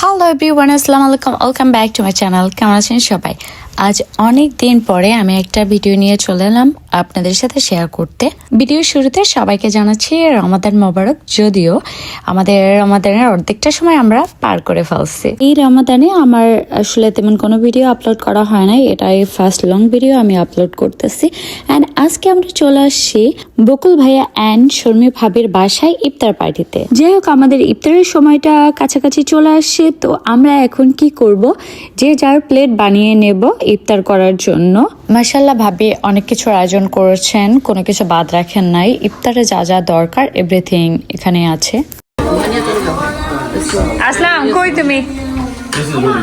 Hello everyone আসসালামু আলাইকুম welcome back to my channel কেমন আছেন সবাই? আজ অনেক দিন পরে আমি একটা ভিডিও নিয়ে চলে এলাম। আপনাদের সাথে শেয়ার করতে। ভিডিওর শুরুতে সবাইকে জানাচ্ছি, রমাদান মোবারক। যদিও আমাদের রমাদানের অর্ধেকটা সময় আমরা পার করে ফেলছি। এই রমাদানে আমার আসলে তেমন কোনো ভিডিও আপলোড করা হয় নাই। এটাই ফার্স্ট লং ভিডিও আমি আপলোড করতেছি। অ্যান্ড আজকে আমরা চলে আসছি বকুল ভাইয়া অ্যান্ড শর্মী ভাবির বাসায় ইফতার পার্টিতে। যাই হোক, আমাদের ইফতারের সময়টা কাছাকাছি চলে আসছে। তো আমরা এখন কি করব? যে যার প্লেট বানিয়ে নেব ইফতার করার জন্য। মাসাল্লাহ ভাবি অনেক কিছুর আয়োজন করেছেন, কোনো কিছু বাদ রাখেন নাই। ইফতারে যা যা দরকার এভরিথিং এখানে আছে। আসলাম তুমি? This is really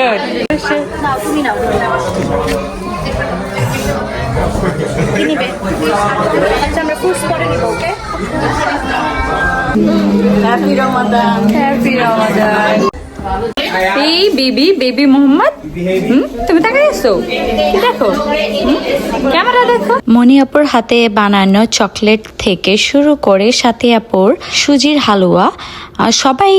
good. With olive oil. হ্যাঁ বলো বলো হাই বলো কি আছো তুমি হ্যাঁ গুড এই বেবি বেবি মোহাম্মদ হুম তুমি তাকে এসো দেখো? ক্যামেরা দেখো। মণিয়াপুর হাতে বানানো চকলেট থেকে শুরু করে সাথে আপুর সুজির হালুয়া সবাই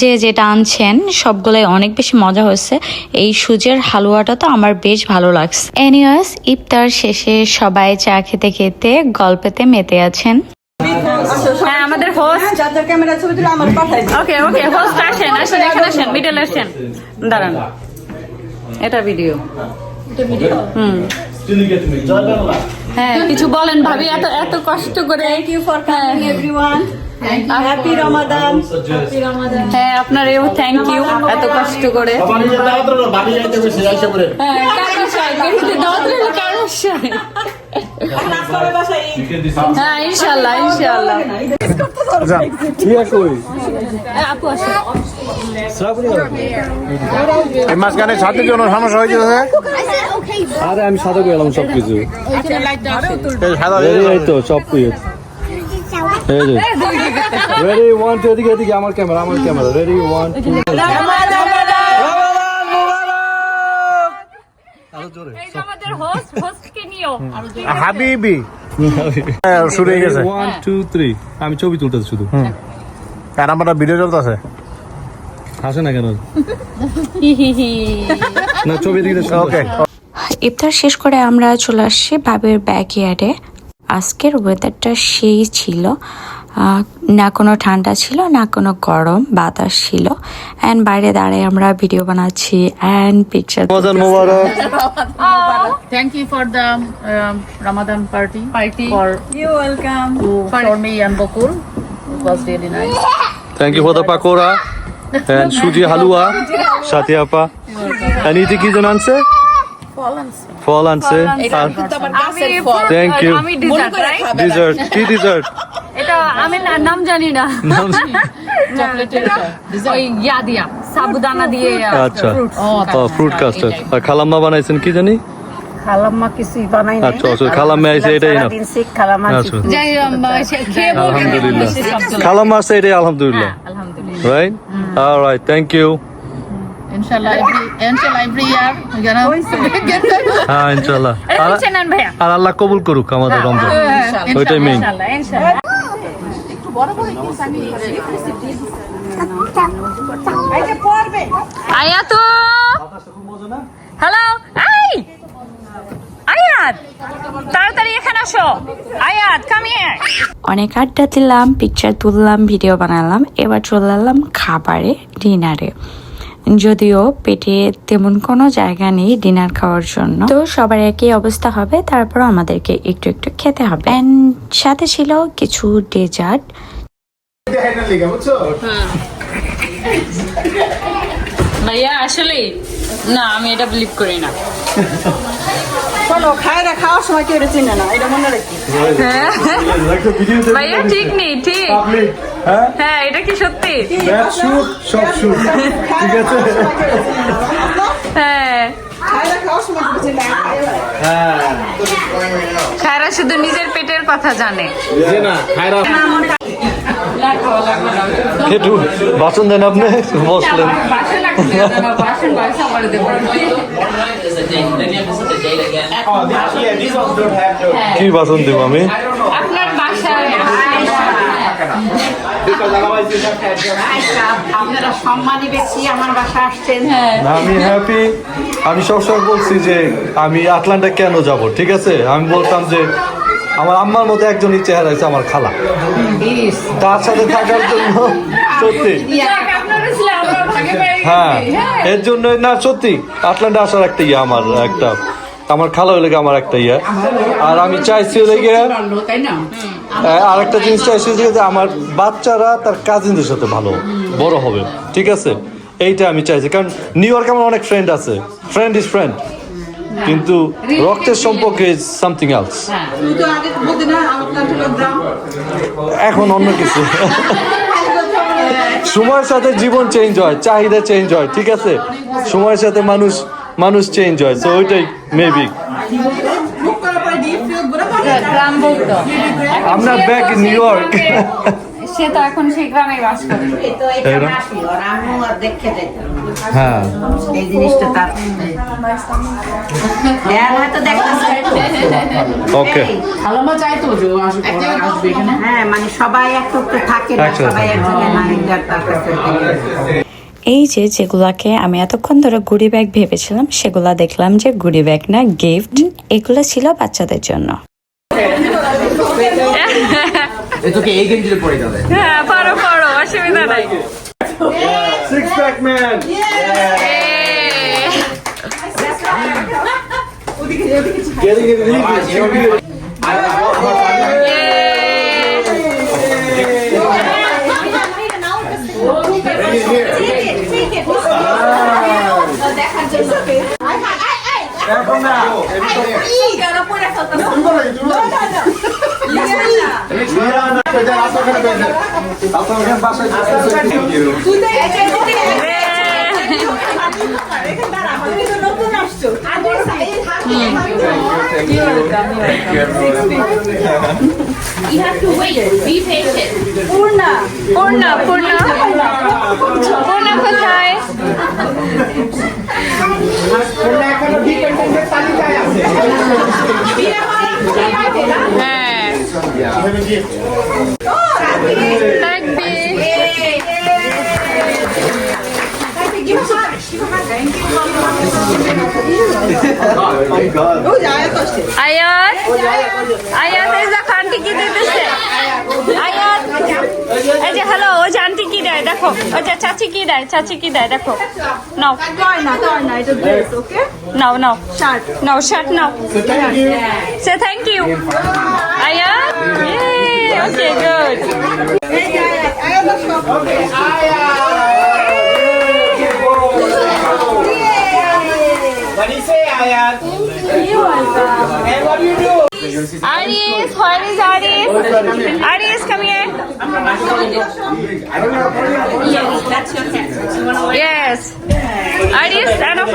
যে যেটা আনছেন সবগুলোই অনেক বেশি মজা হয়েছে। এই সুজির হালুয়াটা তো আমার বেশ ভালো লাগছে। এনিওয়াস ইফতার শেষে সবাই চা খেতে খেতে গল্পেতে মেতে আছেন। হ্যাঁ আমাদের হোস্ট যাদের ক্যামেরা ছবি তুলে আমার পাঠাই ওকে ওকে হোস্ট আসেন আসেন এখানে আসেন মিডল আসেন। দাঁড়ান। এটা ভিডিও হুম. হ্যাঁ কিছু বলেন ভাবি এত এত কষ্ট করে। Thank you for coming everyone happy Ramadan হ্যাঁ আপনারেও থ্যাংক ইউ এত কষ্ট করে। হ্যাঁ কারণ কারণ হ্যাঁ ইনশাআল্লাহ ইনশাআল্লাহ। আপু আসো এই মাঝখানে সাথে জন্য সমস্যা হয়ে আরে আমি সাদা গেলাম সব কিছু এই সাদা এই তো সব কিছু রেডি ওয়ান টু এদিকে এদিকে আমার ক্যামেরা আমার ক্যামেরা রেডি ওয়ান টু এই যে আমাদের হোস্ট হোস্টকে নিও। হাবিবি। শুরু হয়ে গেছে। ওয়ান টু থ্রি আমি ছবি তুলতেছি শুধু। আর আমার ভিডিও চলতেছে? হাসে না কেন? না ছবি দিকে ওকে ইফতার শেষ করে আমরা চলে আসছি বাবের ব্যাক ব্যাকইয়ার্ডে। আজকের ওয়েদারটা সেই ছিল। না কোনো ঠান্ডা ছিল না কোনো গরম বাতাস ছিল। অ্যান্ড বাইরে দাঁড়িয়ে আমরা ভিডিও বানাচ্ছি and picture Thank you for the um, Ramadan party. Party. You welcome me and Bakul. It was really nice. Thank you for the pakora and suji halwa সাথে আপা এন্ড ইতি কি জন আনছে ফল আনছে you. আমি ডিজার্ট কি dessert এটা আমি না- নাম জানি না। ইয়া দিয়া সাবুদানা দিয়ে আচ্ছা। Fruits। ফ্রুট কাস্টার্ড আর খালাম্মা বানাইছেন কি জানি? খালাম্মা কিছুই বানাই নাই। আচ্ছা আচ্ছা খালাম্মা আইছে এটাই না। শিখ খালাম্মা আচ্ছা। যাই আলহামদুলিল্লাহ। খালাম্মা আছে এটাই আলহামদুলিল্লাহ। আলহামদুলিল্লাহ। Right alright thank you. হ্যাঁ ইনশাআল্লাহ। আর আল্লাহ কবুল করুক আমাদের রমজান। ওইটাই মেইন ইনশাআল্লাহ ইনশাআল্লাহ। আয়া তো হ্যালো আই! আয়াত তাড়াতাড়ি এখানে আসো। আয়াত কাম হিয়ার অনেক আড্ডা দিলাম পিকচার তুললাম ভিডিও বানালাম এবার চলে এলাম খাবারে ডিনারে যদিও পেটে তেমন কোনো জায়গা নেই ডিনার খাওয়ার জন্য। তো সবার একই অবস্থা হবে তারপর আমাদেরকে একটু একটু খেতে হবে। অ্যান্ড সাথে ছিল কিছু ডেজার্ট ভাইয়া আসলে না আমি এটা বিলিভ করি না। খাওয়ার সময় কেউ চিনে না এটা মনে রাখি। ভাইয়া ঠিক নেই ঠিক। হ্যাঁ? এটা কি সত্যি? সব শুট ঠিক আছে? হ্যাঁ। খায়রা শুধু নিজের পেটের কথা জানে। একটু বাসন দেন আপনি বসলেন. কি বাসন দেব আমি? আপনার বাসায় আপনারা সম্মানী ব্যক্তি আমার বাসা আসছেন। আমি হ্যাপি আমি সবসময় বলছি যে আমি আটলান্টা কেন যাব ঠিক আছে? আমি বলতাম যে আমার আম্মার মতো একজনই চেহারা আছে আমার খালা। তার সাথে থাকার জন্য সত্যি। আপনারা ছিল আমরা ভাগে পেয়ে গেছি। হ্যাঁ এর জন্য না সত্যি আটলান্টা আসার একটা ইয়ে আমার একটা আমার খালা হলে আমার একটা ইয়ে। আর আমি চাইছি হলে গিয়ে আর একটা জিনিস চাইছি যে যে আমার বাচ্চারা তার কাজিনদের সাথে ভালো বড় হবে ঠিক আছে? এইটা আমি চাইছি। কারণ নিউ ইয়র্কে আমার অনেক ফ্রেন্ড আছে। ফ্রেন্ড ইজ ফ্রেন্ড কিন্তু রক্তের সম্পর্কে ইজ সামথিং এলস এখন অন্য কিছু। সময়ের সাথে জীবন চেঞ্জ হয় চাহিদা চেঞ্জ হয় ঠিক আছে? সময়ের সাথে মানুষ মানুষ চেঞ্জ হয় তো ওইটাই মেবি আমরা ব্যাক ইন নিউ ইয়র্ক সে তো এখন সেই গ্রামে বাস করে। হ্যাঁ। এই জিনিসটা তার হ্যাঁ ওকে হ্যাঁ মানে সবাই একটু একটু থাকে। একসাথে এই যে যেগুলাকে আমি এতক্ষণ ধরে গুড়ি ব্যাগ ভেবেছিলাম সেগুলা দেখলাম যে গুড়ি ব্যাগ না গিফট এগুলো ছিল বাচ্চাদের জন্য। হ্যাঁ পারো পারো অসুবিধা নাই। Six pack man! Getting it English. Purna Purna Purna কোথায় হ্যাঁ থাকবে আয়াত আয়াত আন্টি কি দিতেছে? এই যে হ্যালো ও যে আন্টি কি দেয়? দেখো ওই যে চাচি কি দেয়? চাচি কি দেয়? দেখো নাও। নাও নাও। শার্ট নাও শার্ট নাও। সে thank you Ayat? Okay good What do you say, Ayat? And what do you do? Aries, where is Aries? Aries, come here. Yes. Aries, stand up.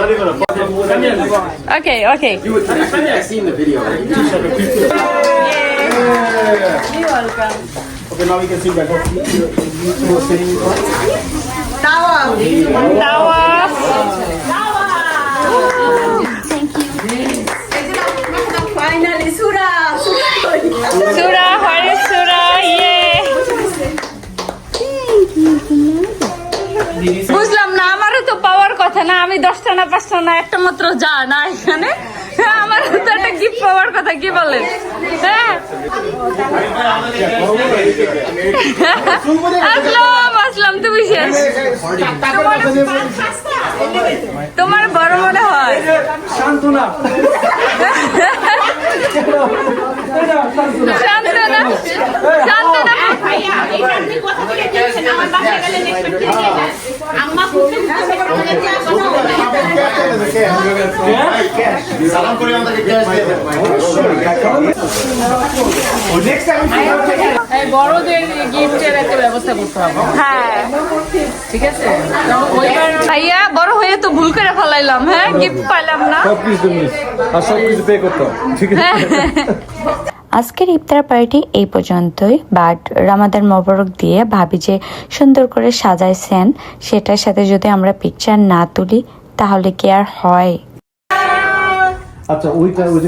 Okay, okay. I've seen the video. You're welcome. Okay, now we can see better. Tawa. না আমি দশটা না পাঁচটা না একটা মাত্র যা না এখানে। হ্যাঁ আমার তো একটা গিফট পাওয়ার কথা কি বলেন? হ্যাঁ। আসলাম আসলাম তুমি শেষ। তোমার বড় মনে হয়? Shantuna! শান্তনা? শান্তনা? Salam করে আমাদেরকে cash বড়দের গিফটের একটা ব্যবস্থা করতে হবে। হ্যাঁ। ঠিক আছে? ভাইয়া বড় হয়ে তো ভুল করে ফেলাইলাম হ্যাঁ? গিফট পাইলাম না। সব কিছু মিস আর সব কিছু পে করতাম ঠিক আছে? আজকের ইফতার পার্টি এই পর্যন্তই বাট রামাদান মোবারক দিয়ে ভাবি যে সুন্দর করে সাজাইছেন সেটার সাথে যদি আমরা পিকচার না তুলি তাহলে কি আর হয়? আচ্ছা ওইটা ওই যে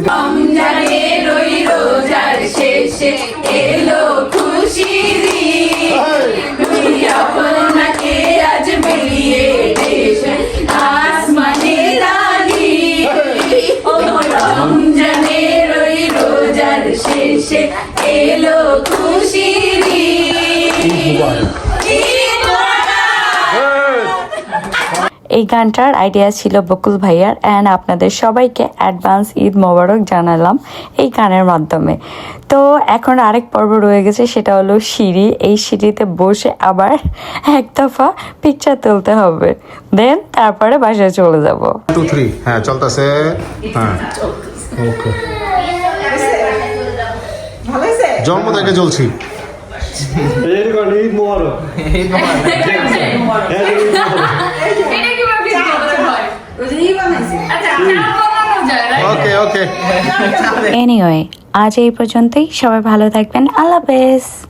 এই গানটার আইডিয়া ছিল বকুল ভাইয়ার অ্যান্ড আপনাদের সবাইকে অ্যাডভান্স ঈদ মোবারক জানালাম এই গানের মাধ্যমে। তো এখন আরেক পর্ব রয়ে গেছে সেটা হলো সিঁড়ি। এই সিঁড়িতে বসে আবার এক দফা পিকচার তুলতে হবে। দেন তারপরে বাসায় চলে যাব। টু থ্রি হ্যাঁ চলতেছে। হ্যাঁ। ওকে জন্ম থেকে চলছি। ঈদ মোবারক ওকে ওকে এনিওয়ে আজ এই পর্যন্তই। সবাই ভালো থাকবেন। আল্লাহ হাফেজ।